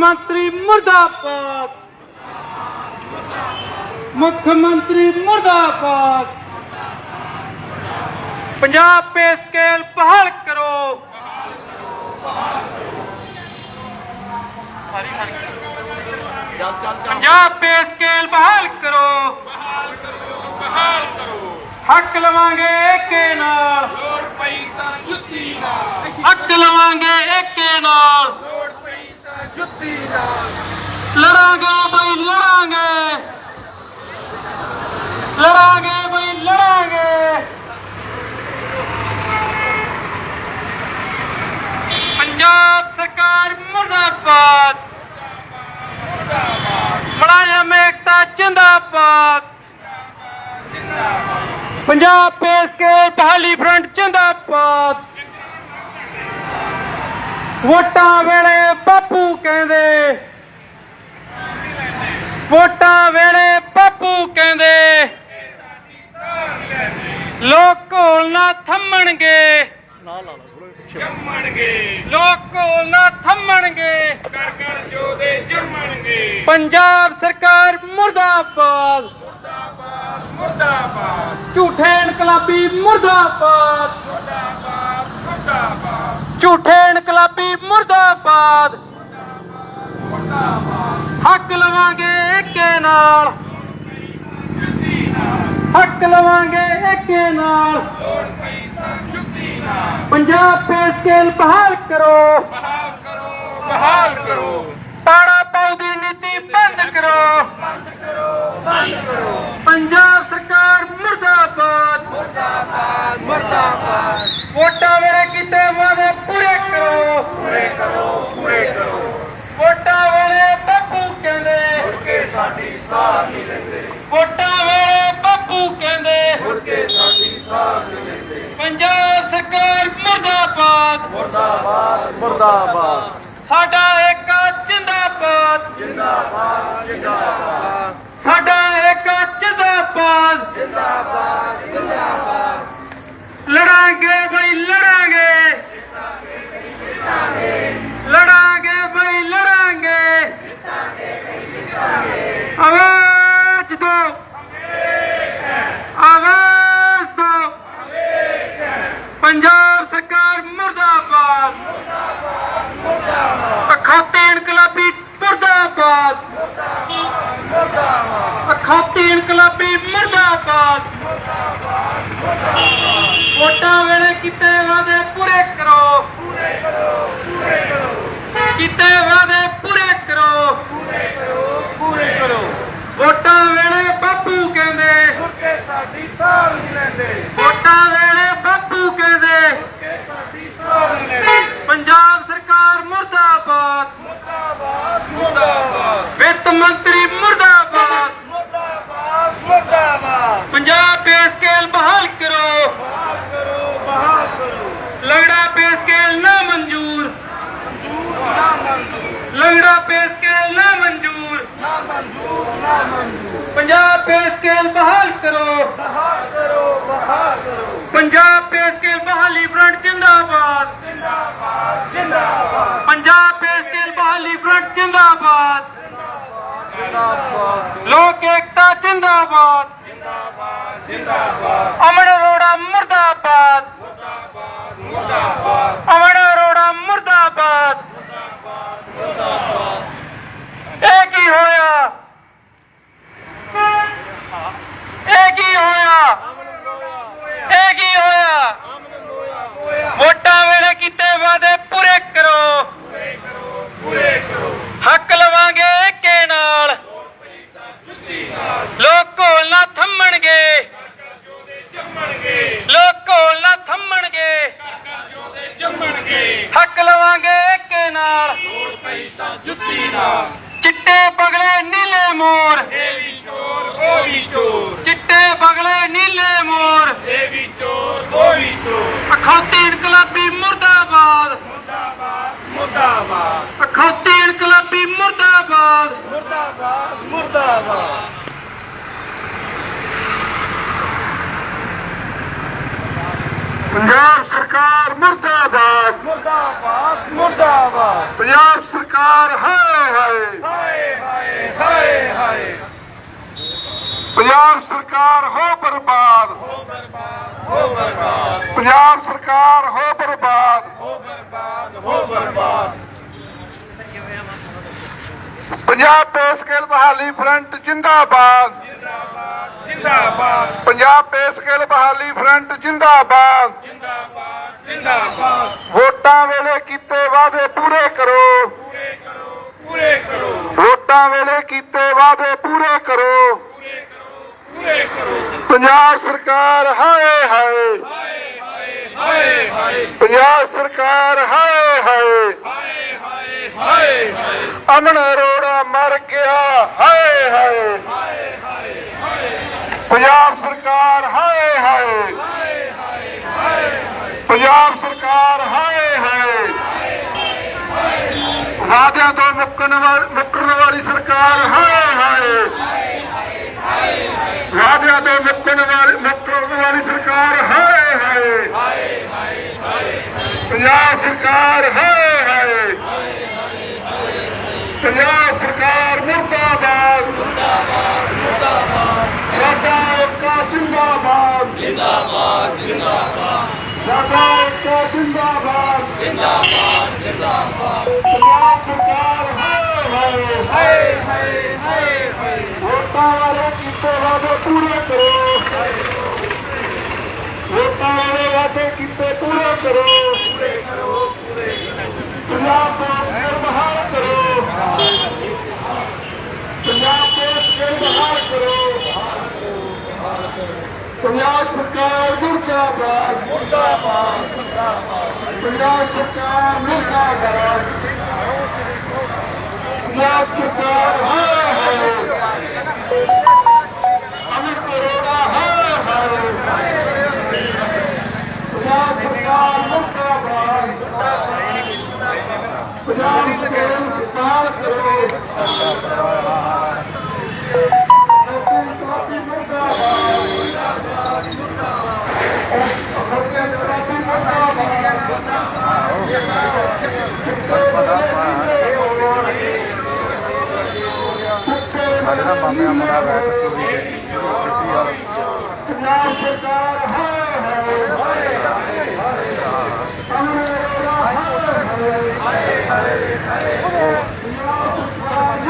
ਮੰਤਰੀ ਮੁਰਦਾਬਾਦ। ਮੁੱਖ ਮੰਤਰੀ ਮੁਰਦਾਬਾਦ। ਪੰਜਾਬ ਪੇ ਸਕੇਲ ਬਹਾਲ ਕਰੋ। ਪੰਜਾਬ ਪੇ ਸਕੇਲ ਬਹਾਲ ਕਰੋ ਬਹਾਲ ਕਰੋ। ਹੱਕ ਲਵਾਂਗੇ ਏਕੇ ਨਾਲ। ਲੋੜ ਪਈ ਤਾਂ ਜੁੱਤੀ ਨਾਲ। ਹੱਕ ਲਵਾਂਗੇ ਏਕੇ ਨਾਲ। ਜੁੱਤੀ ਨਾਲ ਲੜਾਂਗੇ ਬਈ, ਲੜਾਂਗੇ। ਲੜਾਂਗੇ ਬਈ, ਲੜਾਂਗੇ। ਪੰਜਾਬ ਸਰਕਾਰ ਮੁਰਦਾਬਾਦ। ਮੁਲਾਜ਼ਮ ਏਕਤਾ ਜਿੰਦਾਬਾਦ। ਪੰਜਾਬ ਪੇਸ ਕੇ ਪਹਾਲੀ ਫਰੰਟ ਜਿੰਦਾਬਾਦ। ਵੋਟਾਂ ਵੇਲੇ ਬਾਪੂ ਕਹਿੰਦੇ। ਵੋਟਾਂ ਵੇਲੇ ਬਾਪੂ ਕਹਿੰਦੇ। ਲੋਕ ਘੋਲ ਨਾ ਥੰਮਣਗੇ। ਜੰਮਣਗੇ ਲੋਕ ਘੋਲ ਨਾ ਥੰਮਣਗੇ। ਕਰ ਕਰ ਜੋ ਦੇ ਜੰਮਣਗੇ ਪੰਜਾਬ ਸਰਕਾਰ ਮੁਰਦਾਬਾਦ। ਮੁਰਦਾਬਾਦ ਮੁਰਦਾਬਾਦ ਝੂਠੇ ਇਨਕਲਾਬੀ ਮੁਰਦਾਬਾਦ ਮੁਰਦਾਬਾਦ ਮੁਰਦਾਬਾਦ। ਝੂਠੇ ਇਨਕਲਾਬੀ ਮੁਰਦਾਬਾਦ। ਹੱਕ ਲਵਾਂਗੇ ਏਕੇ ਨਾਲ। ਹੱਕ ਲਵਾਂਗੇ ਏਕੇ ਨਾਲ। ਪੰਜਾਬ ਪੇ ਸਕੇਲ ਬਹਾਲ ਕਰੋ। ਬਹਾਲ ਕਰੋ ਬਹਾਲ ਕਰੋ। ਪਾੜਾ ਪਾਉ ਦੀ ਨੀਤੀ ਬੰਦ ਕਰੋ ਬੰਦ ਕਰੋ ਬੰਦ ਕਰੋ ਪੰਜਾਬ ਸਰਕਾਰ ਮੁਰਦਾਬਾਦ ਮੁਰਦਾਬਾਦ ਮੁਰਦਾਬਾਦ ਵੋਟਾਂ ਵੇਲੇ ਕੀਤੇ ਵਾਅਦੇ ਪੂਰੇ ਕਰੋ ਪੂਰੇ ਕਰੋ ਪੂਰੇ ਕਰੋ ਵੋਟਾਂ ਵੇਲੇ ਬਾਪੂ ਕਹਿੰਦੇ ਮੁੜ ਕੇ ਸਾਡੀ ਸਾਰ ਨਹੀਂ ਲੈਂਦੇ ਵੋਟਾਂ ਵੇਲੇ ਬਾਪੂ ਕਹਿੰਦੇ ਮੁੜ ਕੇ ਸਾਡੀ ਸਾਰ ਨਹੀਂ ਲੈਂਦੇ ਪੰਜਾਬ ਸਰਕਾਰ ਮੁਰਦਾਬਾਦ ਮੁਰਦਾਬਾਦ। ਸਾਡਾ ਏਕਾ ਜਿੰਦਾਬਾਦ। ਜਿੰਦਾਬਾਦ ਜਿੰਦਾਬਾਦ। ਸਾਡਾ ਏਕਾ ਜਿੰਦਾਬਾਦ। ਜਿੰਦਾਬਾਦ ਜਿੰਦਾਬਾਦ। ਲੜਾਂਗੇ ਬਈ ਲੜਾਂਗੇ। ਲੜਾਂਗੇ ਬਈ ਲੜਾਂਗੇ। ਆਵਾਜ਼ ਦੋ। ਆਵਾਜ਼ ਦੋ। ਪੰਜਾਬ ਸਰਕਾਰ ਮੁਰਦਾਬਾਦ ਅਖਾਤੀ ਇਨਕਲਾਬੀ ਮੁਰਦਾਬਾਦ। ਅਖਾਤੀ ਇਨਕਲਾਬੀ ਮੁਰਦਾਬਾਦ। ਵੋਟਾਂ ਵੇਲੇ ਕੀਤੇ ਵਾਅਦੇ ਪੂਰੇ ਕਰੋ। ਕੀਤੇ ਵਾਅਦੇ ਪੂਰੇ ਕਰੋ। ਪੂਰੇ ਕਰੋ ਵੋਟਾਂ ਵੇਲੇ ਬਾਪੂ ਕਹਿੰਦੇ। ਮੁੜ ਸਾਡੀ ਸਾਰ ਨਹੀਂ ਲੈਂਦੇ ਵੋਟਾਂ ਵੇਲੇ ਬਾਪੂ ਕਹਿੰਦੇ। ਮੁੜ ਸਾਡੀ ਸਾਰ ਨਹੀਂ ਲੈਂਦੇ ਪੰਜਾਬ ਸਰਕਾਰ ਮੁਰਦਾਬਾਦ ਮੁਰਦਾਬਾਦ ਮੁਰਦਾਬਾਦ ਵਿੱਤ ਮੰਤਰੀ ਮੁਰਦਾਬਾਦ ਮੁਰਦਾਬਾਦ ਮੁਰਦਾਬਾਦ ਪੰਜਾਬ ਪੇ ਸਕੇਲ ਬਹਾਲ ਕਰੋ ਬਹਾਲ ਕਰੋ ਬਹਾਲ ਕਰੋ ਲੰਗੜਾ ਪੇ ਸਕੇਲ ਨਾ ਮਨਜ਼ੂਰ ਮਨਜ਼ੂਰ ਨਾ ਮਨਜ਼ੂਰ ਲੰਗੜਾ ਪੇ ਸਕੇਲ ਨਾ ਮਨਜ਼ੂਰ। ਨਾ ਮਨਜ਼ੂਰ ਨਾ ਮਨਜ਼ੂਰ। ਪੰਜਾਬ ਪੇ ਸਕੇਲ ਬਹਾਲ ਕਰੋ। ਬਹਾਲ ਕਰੋ ਬਹਾਲ ਕਰੋ। ਪੰਜਾਬ ਪੇ ਸਕੇਲ ਬਹਾਲੀ ਫਰੰਟ ਜਿੰਦਾਬਾਦ। ਜਿੰਦਾਬਾਦ ਜਿੰਦਾਬਾਦ। ਪੰਜਾਬ ਪੇ ਸਕੇਲ ਬਹਾਲੀ ਫਰੰਟ ਜਿੰਦਾਬਾਦ। ਜਿੰਦਾਬਾਦ। ਲੋਕ ਏਕਤਾ ਜਿੰਦਾਬਾਦ। ਜਿੰਦਾਬਾਦ ਜਿੰਦਾਬਾਦ ਅਮਨ ਅਰੋੜਾ ਮੁਰਦਾਬਾਦ ਇਹ ਕੀ ਹੋਇਆ ਇਹ ਕੀ ਹੋਇਆ ਇਹ ਕੀ ਹੋਇਆ ਵੋਟਾਂ ਵੇਲੇ ਕੀਤੇ ਵਾਅਦੇ ਪੂਰੇ ਕਰੋ ਪੂਰੇ ਕਰੋ ਹੱਕ ਲਵਾਂਗੇ ਏਕੇ ਨਾਲ ਲੋਕ ਘੋਲ ਨਾ ਥੰਮਣਗੇ ਜੰਮਣਗੇ ਲੋਕ ਘੋਲ ਨਾ ਥੰਮਣਗੇ ਜੰਮਣਗੇ ਹੱਕ ਲਵਾਂਗੇ ਏਕੇ ਨਾਲ ਲੋੜ ਪਈ ਤਾਂ ਜੁੱਤੀ ਨਾਲ ਚਿੱਟੇ ਬਗਲੇ ਨੀਲੇ ਮੋਰ ਇਹ ਵੀ ਚੋਰ ਉਹ ਵੀ ਚੋਰ ਚਿੱਟੇ ਬਗਲੇ ਨੀਲੇ ਮੋਰ ਇਹ ਵੀ ਚੋਰ ਉਹ ਵੀ ਚੋਰ ਅਖੌਤੀ ਇਨਕਲਾਬੀ ਮੁਰਦਾਬਾਦ ਮੁਰਦਾਬਾਦ ਮੁਰਦਾਬਾਦ ਅਖੌਤੀ ਇਨਕਲਾਬੀ ਮੁਰਦਾਬਾਦ ਮੁਰਦਾਬਾਦ ਮੁਰਦਾਬਾਦ ਪੰਜਾਬ ਸਰਕਾਰ ਹਾਏ ਹਾਏ। ਹਾਏ ਹਾਏ ਹਾਏ ਹਾਏ। ਪੰਜਾਬ ਸਰਕਾਰ ਹੋ ਬਰਬਾਦ। ਹੋ ਬਰਬਾਦ ਹੋ ਬਰਬਾਦ। ਪੰਜਾਬ ਸਰਕਾਰ ਹੋ ਬਰਬਾਦ। ਹੋ ਬਰਬਾਦ ਹੋ ਬਰਬਾਦ। ਪੰਜਾਬ ਪੇ ਸਕੇਲ ਬਹਾਲੀ ਫਰੰਟ ਜਿੰਦਾਬਾਦ। ਜਿੰਦਾਬਾਦ ਜਿੰਦਾਬਾਦ। ਪੰਜਾਬ ਪੇ ਸਕੇਲ ਬਹਾਲੀ ਫਰੰਟ ਜਿੰਦਾਬਾਦ। ਜਿੰਦਾਬਾਦ ਜਿੰਦਾਬਾਦ। ਵੋਟਾਂ ਵੇਲੇ ਕੀਤੇ ਵਾਅਦੇ ਪੂਰੇ ਕਰੋ। ਪੂਰੇ ਕਰੋ ਵੋਟਾਂ ਵੇਲੇ ਕੀਤੇ ਵਾਅਦੇ ਪੂਰੇ ਕਰੋ। ਪੂਰੇ ਕਰੋ ਪੰਜਾਬ ਸਰਕਾਰ ਹਾਏ ਹਾਏ। ਹਾਏ ਹਾਏ ਪੰਜਾਬ ਸਰਕਾਰ ਹਾਏ ਹਾਏ। ਹਾਏ ਹਾਏ ਅਮਨ ਅਰੋੜਾ ਮਰ ਗਿਆ, ਹਾਏ ਹਾਏ। ਪੰਜਾਬ ਸਰਕਾਰ ਹਾਏ ਹਾਏ ਹਾਏ ਹਾਏ। ਪੰਜਾਬ ਸਰਕਾਰ ਹਾਏ ਹਾਏ। ਵਾਅਦਿਆਂ ਤੋਂ ਮੁੱਕਣ ਵਾਲੀ ਵਾਲੀ ਸਰਕਾਰ, ਹਾਏ ਹਾਏ। ਵਾਅਦਿਆਂ ਤੋਂ ਮੁੱਕਣ ਵਾਲੀ ਮੁੱਕਰਨ ਵਾਲੀ ਸਰਕਾਰ, ਹਾਏ ਹਾਏ। ਪੰਜਾਬ ਸਰਕਾਰ, ਹਾਏ ਹਾਏ। ਪੰਜਾਬ ਸਰਕਾਰ ਮੁਰਦਾਬਾਦ। ਸਾਡਾ ਏਕਾ ਜਿੰਦਾਬਾਦ ਜਿੰਦਾਬਾਦ ਜਿੰਦਾਬਾਦ। ਸਾਡਾ ਏਕਾ ਜਿੰਦਾਬਾਦ। ਜਿੰਦਾਬਾਦ ਜਿੰਦਾਬਾਦ। ਪੰਜਾਬ ਸਰਕਾਰ ਹਾਏ ਹਾਏ। ਹਾਏ ਹਾਏ ਹਾਏ ਵੋਟਾਂ ਵਾਲੇ ਕੀਤੇ ਵਾਅਦੇ ਪੂਰੇ ਕਰੋ। ਵੋਟਾਂ ਵਾਲੇ ਵਾਅਦੇ ਕੀਤੇ ਪੂਰੇ ਕਰੋ। अमृ करोदा सरकार करो। اُس سُبحان اللہ ہائے اللہ ہائے اللہ سُبحان اللہ ہائے اللہ ہائے اللہ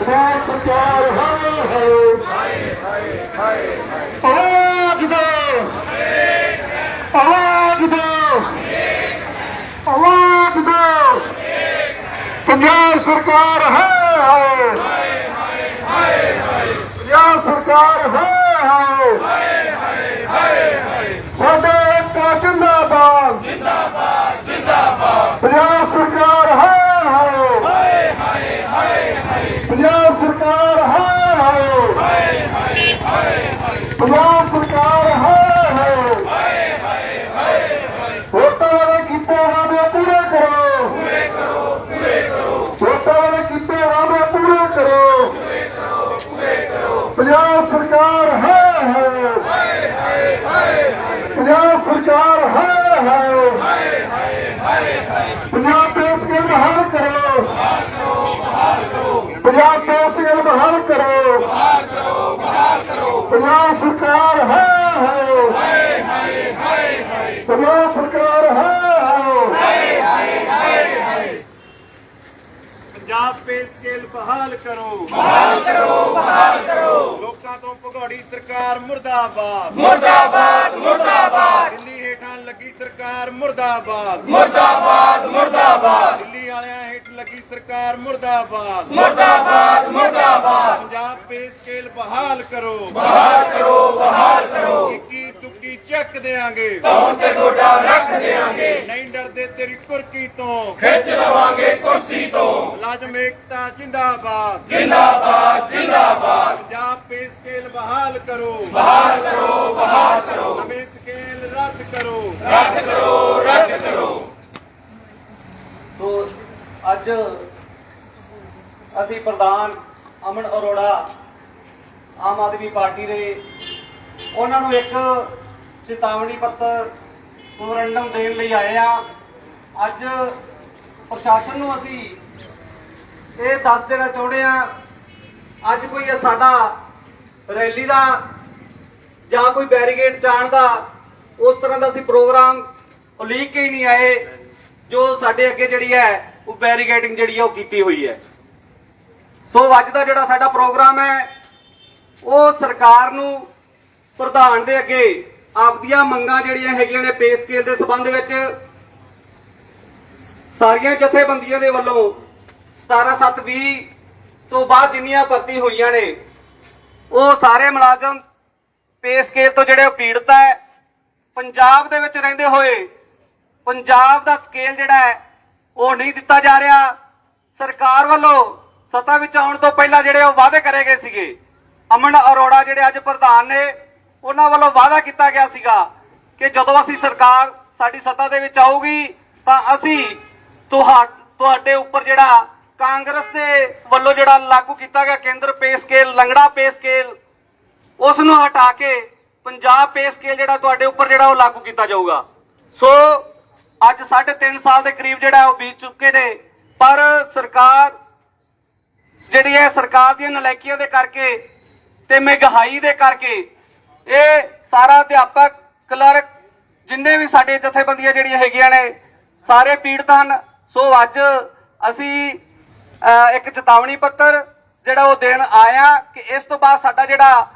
ਮੈਂ ਪ੍ਰਚਾਰ ਹਾਏ ਹਾਏ। ਹਾਏ ਹਾਏ ਆਵਾਜ਼ ਦੋ ਆਵਾਜ਼ ਦੋ ਆਵਾਜ਼ ਦੋ ਪੰਜਾਬ ਸਰਕਾਰ ਹਾਏ ਹਾਏ ਹਾਏ ਹਾਏ ਪੰਜਾਬ ਸਰਕਾਰ ਹਾਏ ਹਾਏ ਹਾਏ ਹਾਏ ਸਾਡੇ ਪੰਜਾਬ ਸਰਕਾਰ ਹਾਏ ਹਾਏ ਪੰਜਾਬ ਸਰਕਾਰ ਹਾਏ ਹਾਏ ਪੰਜਾਬ ਦੇਸ਼ ਕੇ ਬਹਾਲ ਕਰੋ। ਪੰਜਾਬ ਦੇਸ਼ ਕੇ ਬਹਾਲ ਕਰੋ। ਪੰਜਾਬ ਸਰਕਾਰ ਹੈ ਹੈ। ਪੰਜਾਬ ਸਰਕਾਰ ਹੈ ਪੰਜਾਬ ਪੇ ਸਕੇਲ ਬਹਾਲ ਕਰੋ ਬਹਾਲ ਕਰੋ ਬਹਾਲ ਕਰੋ ਲੋਕਾਂ ਤੋਂ ਭਗੌੜੀ ਸਰਕਾਰ ਮੁਰਦਾਬਾਦ ਮੁਰਦਾਬਾਦ ਮੁਰਦਾਬਾਦ ਦਿੱਲੀ ਹੇਠਾਂ ਲੱਗੀ ਸਰਕਾਰ ਮੁਰਦਾਬਾਦ ਮੁਰਦਾਬਾਦ ਮੁਰਦਾਬਾਦ ਦਿੱਲੀ ਵਾਲਿਆਂ ਹੇਠ ਲੱਗੀ ਸਰਕਾਰ ਮੁਰਦਾਬਾਦ ਮੁਰਦਾਬਾਦ ਮੁਰਦਾਬਾਦ ਪੰਜਾਬ ਪੇ ਸਕੇਲ ਬਹਾਲ ਕਰੋ ਬਹਾਲ ਕਰੋ ਬਹਾਲ ਕਰੋ 21 ਤੁਕੀ ਚੱਕ ਦੇਾਂਗੇ ਧੌਣ ਤੇ ਗੋਡਾ ਰੱਖ ਦੇਾਂਗੇ ਨਹੀਂ ਡਰਦੇ ਤੇਰੀ ਕੁਰਕੀ ਤੋਂ। ਖਿੱਚ ਲਵਾਂਗੇ ਕੁਰਸੀ ਤੋਂ। ਮੁਲਾਜ਼ਮ ਏਕਤਾ ਜਿੰਦਾਬਾਦ। ਜਿੰਦਾਬਾਦ ਜਿੰਦਾਬਾਦ। ਪੰਜਾਬ ਪੇ ਸਕੇਲ ਬਹਾਲ ਕਰੋ। ਬਹਾਲ ਕਰੋ ਬਹਾਲ ਕਰੋ। ਨਵੇਂ ਸਕੇਲ ਰੱਦ ਕਰੋ। ਸੋ ਅੱਜ ਅਸੀਂ ਪ੍ਰਧਾਨ ਅਮਨ ਅਰੋੜਾ ਆਮ ਆਦਮੀ ਪਾਰਟੀ ਦੇ ਉਹਨਾਂ ਨੂੰ ਇੱਕ ਚੇਤਾਵਨੀ ਪੱਤਰ ਮੈਮੋਰੰਡਮ ਦੇਣ ਲਈ ਆਏ ਆ ਅੱਜ ਪ੍ਰਸ਼ਾਸਨ ਨੂੰ ਅਸੀਂ ਇਹ ਦੱਸ ਦੇਣਾ ਚਾਹੁੰਦੇ ਆ ਅੱਜ ਕੋਈ ਸਾਡਾ ਰੈਲੀ ਦਾ ਜਾਂ ਕੋਈ ਬੈਰੀਗੇਡ ਚਾਣ ਦਾ ਉਸ ਤਰ੍ਹਾਂ ਦਾ ਅਸੀਂ ਪ੍ਰੋਗਰਾਮ ਉਲੀਕ ਕੇ ਹੀ ਨਹੀਂ ਆਏ, ਜੋ ਸਾਡੇ ਅੱਗੇ ਜਿਹੜੀ ਹੈ, ਉਹ ਬੈਰੀਗੇਡਿੰਗ ਜਿਹੜੀ ਹੈ, ਉਹ ਕੀਤੀ ਹੋਈ ਹੈ। ਸੋ ਅੱਜ ਦਾ ਜਿਹੜਾ ਸਾਡਾ ਪ੍ਰੋਗਰਾਮ ਹੈ, ਉਹ ਸਰਕਾਰ ਨੂੰ ਪ੍ਰਧਾਨ ਦੇ ਅੱਗੇ ਆਪਦੀਆਂ ਮੰਗਾਂ ਜਿਹੜੀਆਂ ਹੈਗੀਆਂ ਨੇ ਪੇ ਸਕੇਲ ਦੇ ਸਬੰਧ ਵਿੱਚ, ਸਾਰੀਆਂ ਜਥੇਬੰਦੀਆਂ ਦੇ ਵੱਲੋਂ 17720 ਤੋਂ ਬਾਅਦ ਜਿੰਨੀਆਂ ਭਰਤੀ ਹੋਈਆਂ ਨੇ, ਉਹ ਸਾਰੇ ਮੁਲਾਜ਼ਮ ਪੇ ਸਕੇਲ ਤੋਂ ਜਿਹੜੇ ਉਹ ਪੀੜਤ ਹੈ, ਪੰਜਾਬ ਦੇ ਵਿੱਚ ਰਹਿੰਦੇ ਹੋਏ, ਪੰਜਾਬ ਦਾ ਸਕੇਲ ਜਿਹੜਾ ਹੈ, ਉਹ ਨਹੀਂ ਦਿੱਤਾ ਜਾ ਰਿਹਾ। ਸਰਕਾਰ ਵੱਲੋਂ ਸੱਤਾ ਵਿੱਚ ਆਉਣ ਤੋਂ ਪਹਿਲਾਂ ਜਿਹੜੇ ਉਹ ਵਾਅਦੇ ਕਰੇ ਗਏ ਸੀਗੇ। ਅਮਨ ਅਰੋੜਾ ਜਿਹੜੇ ਅੱਜ ਪ੍ਰਧਾਨ ਨੇ ਉਹਨਾਂ ਵੱਲੋਂ ਵਾਅਦਾ ਕੀਤਾ ਗਿਆ ਸੀਗਾ ਕਿ ਜਦੋਂ ਅਸੀਂ ਸਰਕਾਰ ਸਾਡੀ ਸੱਤਾ ਦੇ ਵਿੱਚ ਆਊਗੀ, ਤਾਂ ਅਸੀਂ ਤੁਹਾ- ਤੁਹਾਡੇ ਉੱਪਰ ਜਿਹੜਾ ਕਾਂਗਰਸ ਦੇ ਵੱਲੋਂ ਜਿਹੜਾ ਲਾਗੂ ਕੀਤਾ ਗਿਆ ਕੇਂਦਰ ਪੇ ਸਕੇਲ, ਲੰਗੜਾ ਪੇ ਸਕੇਲ ਉਸ ਨੂੰ ਹਟਾ ਕੇ ਪੰਜਾਬ ਪੇ ਸਕੇਲ ਜਿਹੜਾ ਤੁਹਾਡੇ ਉੱਪਰ ਜਿਹੜਾ ਉਹ ਲਾਗੂ ਕੀਤਾ ਜਾਊਗਾ। ਸੋ ਅੱਜ 3.5 ਸਾਲ ਦੇ ਕਰੀਬ ਜਿਹੜਾ ਉਹ ਬੀਤ ਚੁੱਕੇ ਨੇ, ਪਰ ਸਰਕਾਰ ਜਿਹੜੀ ਹੈ, ਸਰਕਾਰ ਦੀਆਂ ਨਲਾਇਕੀਆਂ ਦੇ ਕਰਕੇ ਤੇ ਮਹਿੰਗਾਈ ਦੇ ਕਰਕੇ ਇਹ ਸਾਰਾ ਅਧਿਆਪਕ, ਕਲਰਕ, ਜਿੰਨੇ ਵੀ ਸਾਡੇ ਜਥੇਬੰਦੀਆਂ ਜਿਹੜੀਆਂ ਹੈਗੀਆਂ ਨੇ, ਸਾਰੇ ਪੀੜਤ ਹਨ। ਸੋ ਅੱਜ ਅਸੀਂ ਇੱਕ ਚੇਤਾਵਨੀ ਪੱਤਰ ਜਿਹੜਾ ਉਹ ਦੇਣ ਆਇਆ ਕਿ ਇਸ ਤੋਂ ਬਾਅਦ ਸਾਡਾ ਜਿਹੜਾ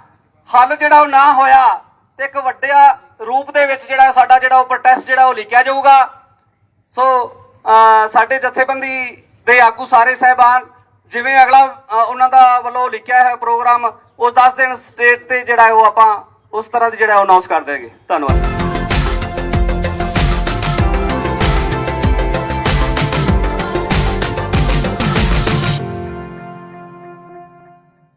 ਹੱਲ ਜਿਹੜਾ ਉਹ ਨਾ ਹੋਇਆ ਤੇ ਇੱਕ ਵੱਡਿਆ ਰੂਪ ਦੇ ਵਿੱਚ ਜਿਹੜਾ ਸਾਡਾ ਜਿਹੜਾ ਉਹ ਪ੍ਰੋਟੈਸਟ ਜਿਹੜਾ ਉਹ ਲਿਖਿਆ ਜਾਊਗਾ। ਸੋ ਸਾਡੇ ਜਥੇਬੰਦੀ ਦੇ ਆਗੂ ਸਾਰੇ ਸਹਿਬਾਨ, ਜਿਵੇਂ ਅਗਲਾ ਉਹਨਾਂ ਦਾ ਵੱਲੋਂ ਲਿਖਿਆ ਹੈ ਪ੍ਰੋਗਰਾਮ ਉਸ 10 ਦਿਨ ਸਟੇਟ ਤੇ ਜਿਹੜਾ ਉਹ ਆਪਾਂ ਉਸ ਤਰ੍ਹਾਂ ਦੀ ਜਿਹੜਾ ਅਨਾਉਂਸ ਕਰ ਦੇਗੇ ਧੰਨਵਾਦ।